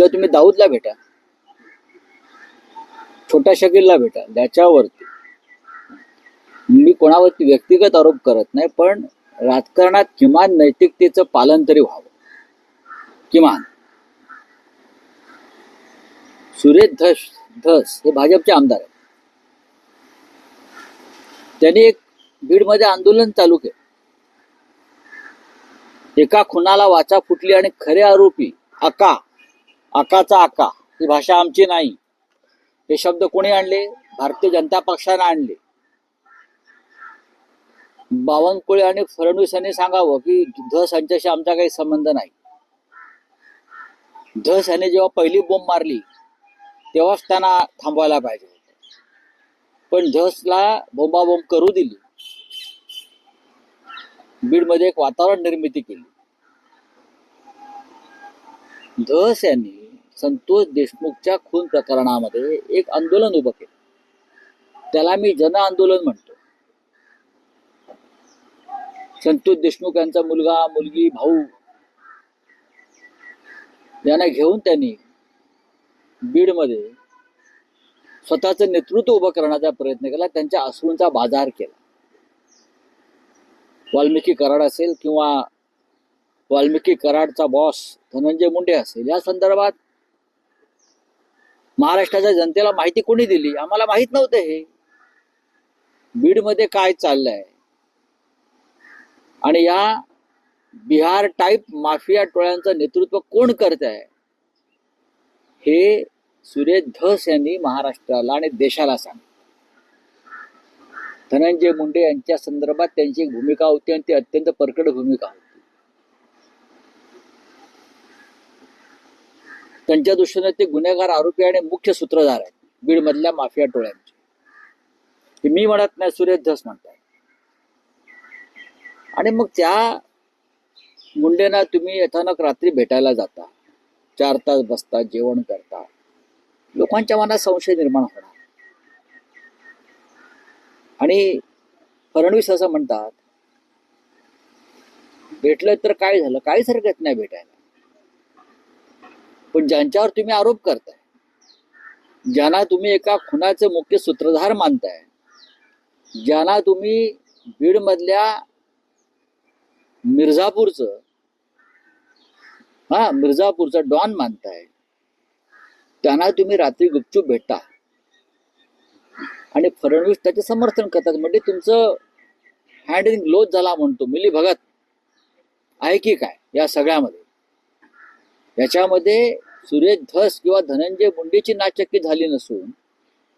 उद्या तुम्ही दाऊदला भेटा. छोट्या शकीलला भेटा. त्याच्यावरती. मी कोणावरती व्यक्तिगत आरोप करत नाही पण राजकारणात किमान नैतिकतेचं पालन तरी व्हावं. किमान. सुरेश धस धस हे भाजपचे आमदार आहेत. त्यांनी एक बीडमध्ये आंदोलन चालू केलं. एका खुनाला वाचा फुटली आणि खरे आरोपी अका आकाचा आका ही भाषा आमची नाही. हे शब्द कोणी आणले? भारतीय जनता पक्षाने आणले. बावनकुळे आणि फडणवीस यांनी सांगावं की धस यांच्याशी आमचा काही संबंध नाही. धस यांनी जेव्हा पहिली बोंब मारली तेव्हाच त्यांना थांबवायला पाहिजे पण धसला बोंबाबोंब करू दिली. बीडमध्ये एक वातावरण निर्मिती केली. धस यांनी संतोष देशमुखच्या खून प्रकरणामध्ये एक आंदोलन उभं केलं. त्याला मी जन आंदोलन म्हणतो. संतोष देशमुख यांचा मुलगा मुलगी भाऊ यांना घेऊन त्यांनी बीडमध्ये स्वतःचं नेतृत्व उभं करण्याचा प्रयत्न केला. त्यांच्या अश्रूंचा बाजार केला. वाल्मिकी कराड असेल किंवा वाल्मिकी कराडचा बॉस धनंजय मुंडे असेल. या संदर्भात महाराष्ट्राच्या जनतेला माहिती कोणी दिली? आम्हाला माहीत नव्हतं हे. बीडमध्ये काय चाललंय? आणि या बिहार टाईप माफिया टोळ्यांचं नेतृत्व कोण करत आहे हे सुरेश धस यांनी महाराष्ट्राला आणि देशाला सांग धनंजय मुंडे यांच्या संदर्भात त्यांची एक भूमिका होती आणि ती अत्यंत परकड भूमिका होती त्यांच्या दृष्टीने ते गुन्हेगार आरोपी आणि मुख्य सूत्रधार आहेत. बीड मधल्या माफिया टोळ्यांचे. हे मी म्हणत नाही सुरेश धस म्हणताय. आणि मग त्या मुंडेना तुम्ही अचानक रात्री भेटायला जाता. चार तास बसता जेवण करता. लोकांच्या मनात संशय निर्माण होणार. आणि फडणवीस असं म्हणतात भेटलं तर काय झालं? काहीच हरकत नाही भेटायला. पण ज्यांच्यावर तुम्ही आरोप करताय ज्यांना तुम्ही एका खुनाचे मुख्य सूत्रधार मानताय ज्यांना तुम्ही बीडमधल्या मिर्झापूरचं हा मिर्झापूरचं डॉन मानताय त्यांना तुम्ही रात्री गुपचूप भेटता. आणि फडणवीस त्याचे समर्थन करतात म्हणजे तुमचं हँड इन ग्लोज झाला म्हणतो मिली भगत आहे की काय या सगळ्यामध्ये? याच्यामध्ये सुरेश धस किंवा धनंजय मुंडेची नाचक्की झाली नसून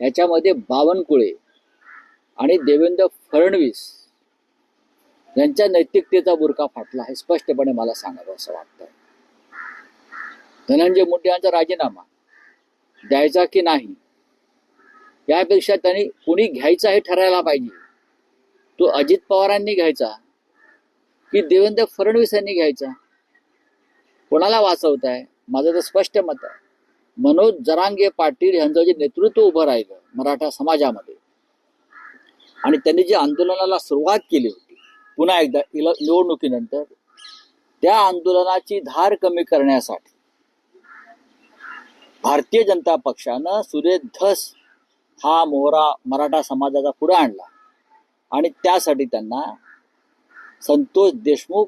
याच्यामध्ये बावनकुळे आणि देवेंद्र फडणवीस यांच्या नैतिकतेचा बुरका फाटला हे स्पष्टपणे मला सांगावं असं वाटतं धनंजय मुंडे यांचा राजीनामा द्यायचा की नाही यापेक्षा त्यांनी कुणी घ्यायचा हे ठरायला पाहिजे. तो अजित पवारांनी घ्यायचा की देवेंद्र फडणवीस यांनी घ्यायचा? कोणाला वाचवत आहे? माझं तर स्पष्ट मत आहे. मनोज जरांगे पाटील यांचं जे नेतृत्व उभं राहिलं मराठा समाजामध्ये आणि त्यांनी जे आंदोलनाला सुरुवात केली होती पुन्हा एकदा निवडणुकीनंतर त्या आंदोलनाची धार कमी करण्यासाठी भारतीय जनता पक्षानं सुरेश धस हा मोहरा मराठा समाजाचा पुढे आणला. आणि त्यासाठी त्यांना संतोष देशमुख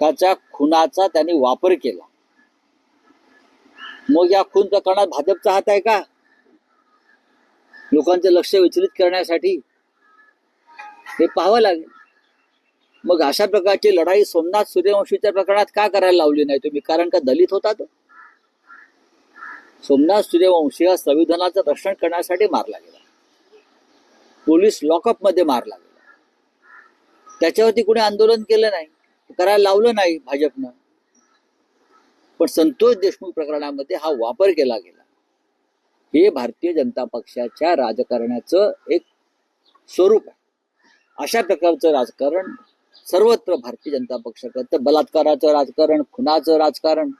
हक्काच्या खुनाचा त्यांनी वापर केला. मग या खून प्रकरणात भाजपचा हात आहे का? लोकांचं लक्ष विचलित करण्यासाठी हे पाहावं लागेल. मग अशा प्रकारची लढाई सोमनाथ सूर्यवंशीच्या प्रकरणात का करायला लावली नाही तुम्ही? कारण का दलित होता तो? सोमनाथ सूर्यवंशी हा संविधानाचं रक्षण करण्यासाठी मारला गेला. पोलीस लॉकअपमध्ये मारला गेला. त्याच्यावरती कुणी आंदोलन केलं नाही. करायला लावलं नाही भाजपनं. पण संतोष देशमुख प्रकरणामध्ये हा वापर केला गेला. हे भारतीय जनता पक्षाच्या राजकारणाचं एक स्वरूप आहे. अशा प्रकारचं राजकारण सर्वत्र भारतीय जनता पक्ष करतं बलात्काराचं राजकारण खुनाचं राजकारण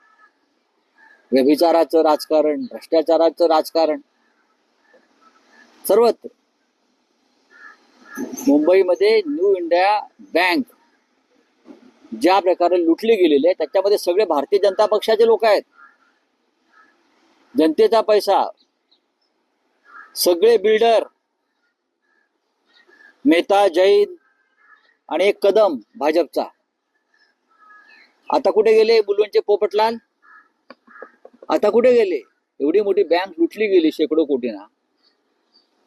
व्यभिचाराचं राजकारण भ्रष्टाचाराचं राजकारण सर्वत्र. मुंबईमध्ये न्यू इंडिया बँक ज्या प्रकारे लुटले गेलेले आहे त्याच्यामध्ये सगळे भारतीय जनता पक्षाचे लोक आहेत. जनतेचा पैसा सगळे बिल्डर मेहता जैन आणि एक कदम भाजपचा. आता कुठे गेले मुलुंडचे पोपटलाल? आता कुठे गेले? एवढी मोठी बँक लुटली गेली शेकडो कोटीना.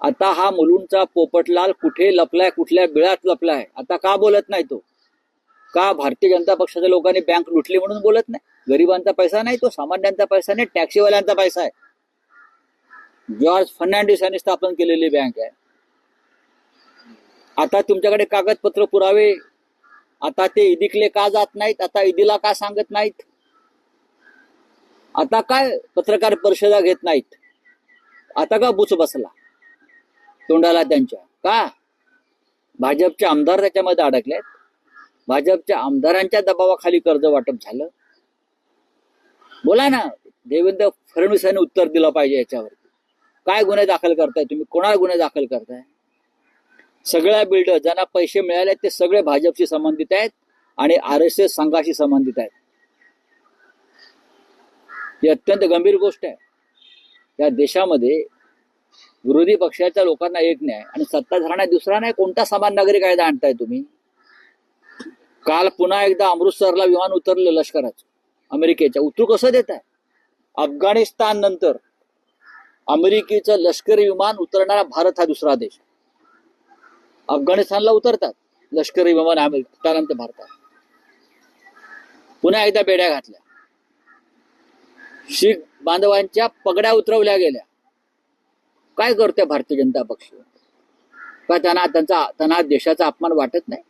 आता हा मुलुंडचा पोपटलाल कुठे लपलाय कुठल्या बिळात लपलाय? आता का बोलत नाही तो? का भारतीय जनता पक्षाच्या लोकांनी बँक लुटली म्हणून बोलत नाही? गरिबांचा पैसा नाही तो सामान्यांचा पैसा नाही टॅक्सीवाल्यांचा पैसा आहे. जॉर्ज फर्नांडिस यांनी स्थापन केलेली बँक आहे. आता तुमच्याकडे कागदपत्र पुरावे आता ते ईदीकले का जात नाहीत? आता ईदीला का सांगत नाहीत? आता काय पत्रकार परिषदा घेत नाहीत? आता का बुच बसला? तोंडाला त्यांच्या. का? भाजपचे आमदार त्याच्यामध्ये अडकलेत? भाजपच्या आमदारांच्या दबावाखाली कर्ज वाटप झालं. बोला ना देवेंद्र फडणवीस यांनी उत्तर दिलं पाहिजे याच्यावर. काय गुन्हे दाखल करताय तुम्ही? कोणाला गुन्हे दाखल करताय? सगळ्या बिल्डर ज्यांना पैसे मिळाले ते सगळे भाजपशी संबंधित आहेत आणि आर एस एस संघाशी संबंधित आहेत. ही अत्यंत गंभीर गोष्ट आहे. या देशामध्ये विरोधी पक्षाच्या लोकांना एक नाही आणि सत्ताधाऱ्यांना दुसरा नाही कोणता समान नागरिक कायदा आणताय तुम्ही? काल पुन्हा एकदा अमृतसरला विमान उतरलं लष्कराचं. अमेरिकेच्या उतरू कसं देत आहे? अफगाणिस्तान नंतर अमेरिकेचं लष्करी विमान उतरणारा भारत हा दुसरा देश. अफगाणिस्तानला उतरतात. लष्करी विमान अमेरिका त्यानंतर भारतात. पुन्हा एकदा बेड्या घातल्या. शीख बांधवांच्या पगड्या उतरवल्या गेल्या. काय करते भारतीय जनता पक्ष? का त्यांना त्यांचा त्यांना देशाचा अपमान वाटत नाही?